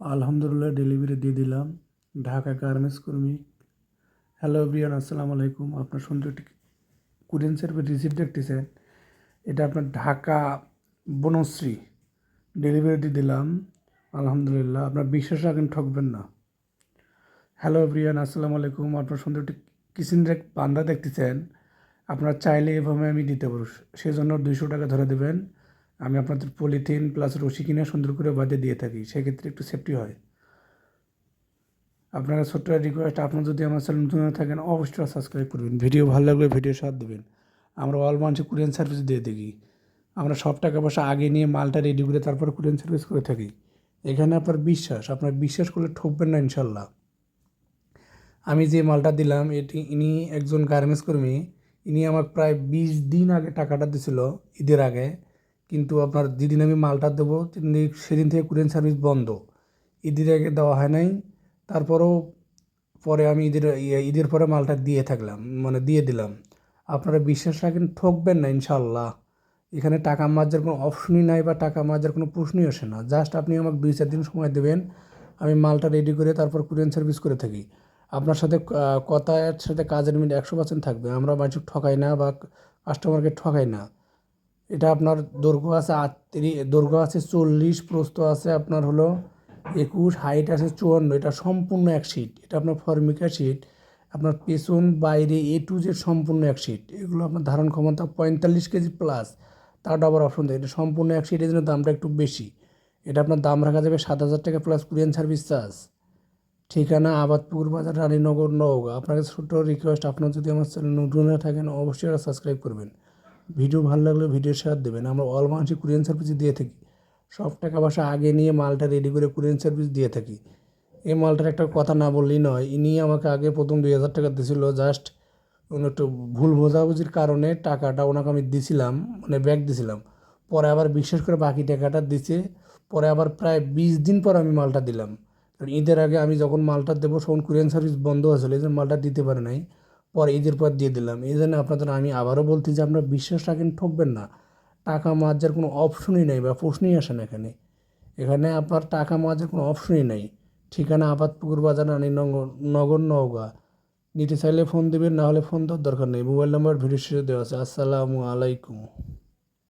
আলহামদুলিল্লাহ ডেলিভারি দিয়ে দিলাম। ঢাকা গার্মেন্টস কর্মী। হ্যালো বিয়ান আসসালামু আলাইকুম। আপনার সুন্দর একটি কুরিয়ান সার্ভিস রিসিপ্ট দেখতেছেন। এটা আপনার ঢাকা বনশ্রী। ডেলিভারি দিয়ে দিলাম। আলহামদুলিল্লাহ, আপনার বিশ্বাস রাখেন ঠকবেন না। হ্যালো ব্রিয়ান আসসালামু আলাইকুম। আপনার সুন্দর একটি কিচেন রেক বান্দা দেখতেছেন। আপনার চাইলে এভাবে আমি দিতে পারব। সেজন্য দুইশো টাকা ধরে দেবেন। আমি আপনাদের পলিথিন প্লাস রশি কিনে সুন্দর করে বাদে দিয়ে থাকি, সেক্ষেত্রে একটু সেফটি হয়। আপনারা ছোট্ট রিকোয়েস্ট আপনার যদি আমার চ্যানেল নতুন থাকেন, অবশ্যই সাবস্ক্রাইব করবেন। ভিডিও ভালো লাগলে ভিডিও সাথ দেবেন। আমরা অল মাঞ্চে কুরিয়ান সার্ভিস দিয়ে থাকি। আমরা সব টাকা পয়সা আগে নিয়ে মালটা রেডি করে তারপর কুরিয়ান সার্ভিস করে থাকি। এখানে আপনার বিশ্বাস আপনার বিশ্বাস করলে ঠকবেন না ইনশাল্লাহ। আমি যে মালটা দিলাম, এটি ইনি একজন গার্মেন্টস কর্মী। ইনি আমাকে প্রায় বিশ দিন আগে টাকাটা দিছিল ঈদের আগে। কিন্তু আপনার যেদিন আমি মালটা দেবো সেদিন থেকে কুরিয়ান সার্ভিস বন্ধ। ঈদের আগে দেওয়া হয় নাই। তারপরেও পরে আমি ঈদের, ইয়ে- ঈদের পরে মালটা দিয়ে থাকলাম মানে দিয়ে দিলাম। আপনারা বিশ্বাস রাখেন, ঠকবেন না ইনশাল্লাহ এখানে টাকা মাজার কোনো অপশনই নাই বা টাকা মাজার কোনো প্রশ্নই আসে না। জাস্ট আপনি আমাকে দুই চার দিন সময় দেবেন, আমি মালটা রেডি করে তারপর কুরিয়ান সার্ভিস করে থাকি। আপনার সাথে কথার সাথে কাজের মিল একশো পার্সেন্ট থাকবে। আমরা মানুষ ঠকাই না বা কাস্টমারকে ঠকাই না। এটা আপনার দৈর্ঘ্য আছে আটত্রিশ দৈর্ঘ্য আছে চল্লিশ, প্রস্থ আছে আপনার হলো একুশ হাইট আছে চুয়ান্ন। এটা সম্পূর্ণ এক শিট এটা আপনার ফর্মিকা শিট আপনার পেছন, বাইরে এ টু জেড সম্পূর্ণ এক শিট এগুলো আপনার ধারণ ক্ষমতা পঁয়তাল্লিশ কেজি প্লাস তার আবার অপশন দেয়। এটা সম্পূর্ণ এক শিট এই জন্য দামটা একটু বেশি। এটা আপনার দাম রাখা যাবে সাত হাজার টাকা প্লাস কুরিয়ান সার্ভিস চার্জ ঠিকানা আবাদপুর বাজার, রানীনগর, নওগাঁ। আপনাকে ছোট্ট রিকোয়েস্ট আপনার যদি আমার চ্যানেল নতুন থাকেন, অবশ্যই সাবস্ক্রাইব করবেন। ভিডিও ভালো লাগলে ভিডিও শেয়ার দেবেন। আমরা অল মাসে কুরিয়ান সার্ভিস দিয়ে থাকি। সব টাকা পয়সা আগে নিয়ে মালটা রেডি করে কুরিয়ান সার্ভিস দিয়ে থাকি। এই মালটার একটা কথা না বললেই নয়, ইনি আমাকে আগে প্রথম দুই হাজার টাকা দিয়েছিল জাস্ট একটু ভুল বোঝাবুঝির কারণে টাকাটা ওনাকে আমি দিছিলাম মানে ব্যাগ দিছিলাম। পরে আবার বিশেষ করে বাকি টাকাটা দিছে, পরে আবার প্রায় বিশ দিন পর আমি মালটা দিলাম। কারণ ঈদের আগে আমি যখন মালটা দেবো, তখন কুরিয়ান সার্ভিস বন্ধ হয়েছিল এই মালটা দিতে পারে নাই। পরে ঈদের পর দিয়ে দিলাম। এই জন্য আপনাদের আমি আবারও বলছি যে আপনারা বিশ্বাস রাখেন, ঠকবেন না। টাকা মাজার কোনো অপশনই নেই বা প্রশ্নই আসে না এখানে। এখানে আপনার টাকা মাজার কোনো অপশনই নেই। ঠিকানা আপাত পুকুর বাজার, রানী নগর নগর নওগাঁ। নিতে চাইলে ফোন দেবেন, না হলে ফোন দেওয়ার দরকার নেই। মোবাইল নাম্বার ভিডিও শেষে দেওয়া আছে। আসসালামু আলাইকুম।